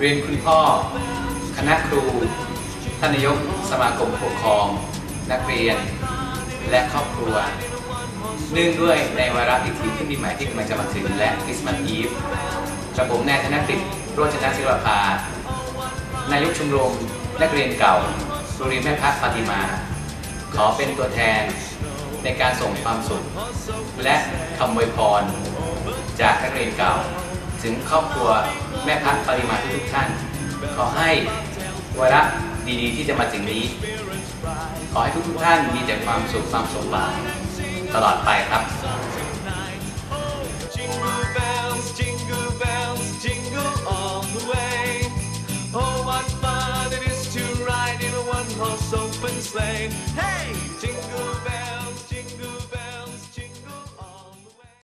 เรียนคุณพ่อ คณะครู ท่านนายกสมาคมผู้ปกครอง นักเรียน และครอบครัว เนื่องด้วยในวาระพิธีขึ้นปีใหม่ที่กำลังจะมาถึงและคริสต์มาสอีฟกระผมนายธนกฤษโรจนศิลปภานายกชมรมนักเรียนเก่าโรงเรียนแม่พักฟาติมา ขอเป็นตัวแทนในการส่งความสุข และคำอวยพร จากนักเรียนเก่า ถึงครอบครัวแม่พักปริมาณทุกท่าน ขอให้วาระดีๆ ที่จะมาถึงนี้ ขอให้ทุกทุกท่านมีแต่ความสุขความสมหวังตลอดไปครับ Hey! Jingle